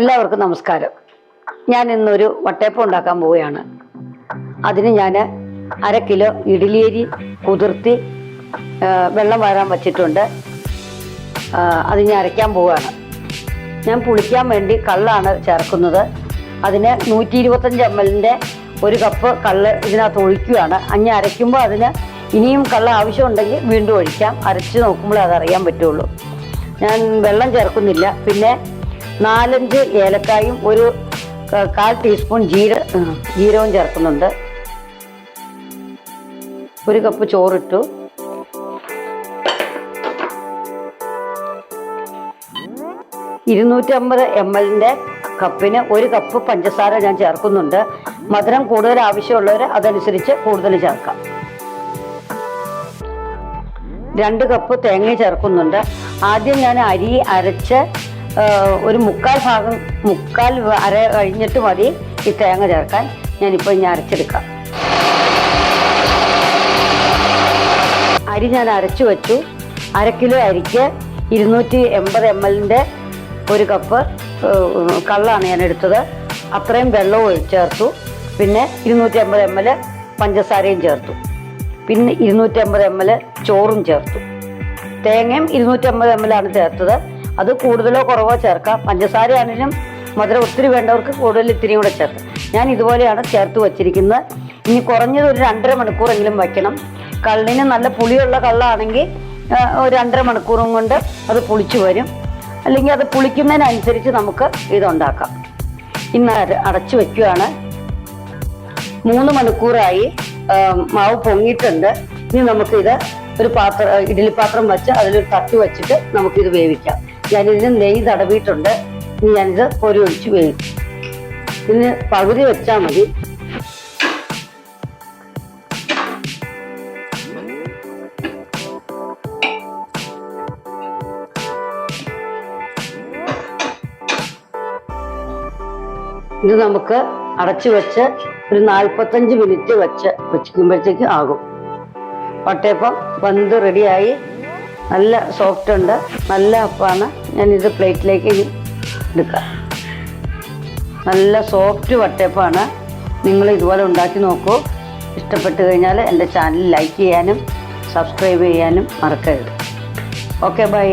എല്ലാവർക്കും നമസ്കാരം. ഞാൻ ഇന്നൊരു വട്ടയപ്പം ഉണ്ടാക്കാൻ പോവുകയാണ്. അതിന് ഞാൻ അര കിലോ ഇഡലിയരി കുതിർത്തി വെള്ളം വരാൻ വച്ചിട്ടുണ്ട്. അത് ഞാൻ അരയ്ക്കാൻ പോവുകയാണ്. ഞാൻ പുളിക്കാൻ വേണ്ടി കള്ളാണ് ചേർക്കുന്നത്. അതിന് നൂറ്റി ഇരുപത്തഞ്ച് എം എല്ലിന്റെ ഒരു കപ്പ് കള്ള് ഇതിനകത്ത് ഒഴിക്കുകയാണ്. അഞ്ഞ് അരയ്ക്കുമ്പോൾ അതിന് ഇനിയും കള്ള ആവശ്യമുണ്ടെങ്കിൽ വീണ്ടും ഒഴിക്കാം. അരച്ച് നോക്കുമ്പോൾ അതറിയാൻ പറ്റുള്ളൂ. ഞാൻ വെള്ളം ചേർക്കുന്നില്ല. പിന്നെ നാലഞ്ച് ഏലക്കായും ഒരു കാൽ ടീസ്പൂൺ ജീര ജീരവും ചേർക്കുന്നുണ്ട്. ഒരു കപ്പ് ചോറിട്ടു. ഇരുന്നൂറ്റമ്പത് എം എല്ലിന്റെ കപ്പിന് ഒരു കപ്പ് പഞ്ചസാര ഞാൻ ചേർക്കുന്നുണ്ട്. മധുരം കൂടുതൽ ആവശ്യമുള്ളവർ അതനുസരിച്ച് കൂടുതൽ ചേർക്കാം. രണ്ട് കപ്പ് തേങ്ങ ചേർക്കുന്നുണ്ട്. ആദ്യം ഞാൻ അരി അരച്ച് ഒരു മുക്കാൽ ഭാഗം മുക്കാൽ അര കഴിഞ്ഞിട്ട് മതി ഈ തേങ്ങ ചേർക്കാൻ. ഞാനിപ്പോൾ ഇനി അരച്ചെടുക്കാം. അരി ഞാൻ അരച്ചു വെച്ചു. അര കിലോ അരിക്ക് ഇരുന്നൂറ്റി എൺപത് എം എല്ലിന്റെ ഒരു കപ്പ് കള്ളാണ് ഞാൻ എടുത്തത്. അത്രയും വെള്ളവും ചേർത്തു. പിന്നെ ഇരുന്നൂറ്റി അമ്പത് എം എൽ പഞ്ചസാരയും ചേർത്തു. പിന്നെ ഇരുന്നൂറ്റി അമ്പത് എം എൽ ചോറും ചേർത്തു. തേങ്ങയും ഇരുന്നൂറ്റി അമ്പത് എം എൽ ആണ് ചേർത്തത്. അത് കൂടുതലോ കുറവോ ചേർക്കാം. പഞ്ചസാര ആണെങ്കിലും മധുരം ഒത്തിരി വേണ്ടവർക്ക് കൂടുതൽ ഇത്തിരിയും കൂടെ ചേർക്കാം. ഞാൻ ഇതുപോലെയാണ് ചേർത്ത് വച്ചിരിക്കുന്നത്. ഇനി കുറഞ്ഞത് ഒരു രണ്ടര മണിക്കൂറെങ്കിലും വയ്ക്കണം. കള്ളിന് നല്ല പുളിയുള്ള കള്ളാണെങ്കിൽ ഒരു രണ്ടര മണിക്കൂറും കൊണ്ട് അത് പുളിച്ചു വരും. അല്ലെങ്കിൽ അത് പുളിക്കുന്നതിനനുസരിച്ച് നമുക്ക് ഇതുണ്ടാക്കാം. ഇന്ന് അടച്ചു വയ്ക്കുകയാണ് മൂന്ന് മണിക്കൂറായി മാവ് പൊങ്ങിയിട്ടുണ്ട്. ഇനി നമുക്കിത് ഒരു പാത്രം ഇഡ്ഡലി പാത്രം വെച്ച് അതിലൊരു തട്ട് വെച്ചിട്ട് നമുക്കിത് വേവിക്കാം. ഞാനിതിന് നെയ്യ് തടവിയിട്ടുണ്ട്. ഇനി ഞാനിത് പൊരി ഒഴിച്ച് വേവിക്കും. ഇതിന് പകുതി വെച്ചാൽ മതി. ഇത് നമുക്ക് അടച്ചു വെച്ച് ഒരു നാൽപ്പത്തഞ്ച് മിനിറ്റ് വെച്ച് വെച്ചിരിക്കുമ്പോഴത്തേക്ക് ആകും. വട്ടയപ്പം വന്ന് റെഡിയായി നല്ല സോഫ്റ്റ് ഉണ്ട്. നല്ല അപ്പമാണ് ഞാനിത് പ്ലേറ്റിലേക്ക് എടുക്കാം. നല്ല സോഫ്റ്റ് വട്ടയപ്പമാണ് നിങ്ങൾ ഇതുപോലെ ഉണ്ടാക്കി നോക്കൂ. ഇഷ്ടപ്പെട്ട് കഴിഞ്ഞാൽ എന്റെ ചാനൽ ലൈക്ക് ചെയ്യാനും സബ്സ്ക്രൈബ് ചെയ്യാനും മറക്കരുത്. Okay bye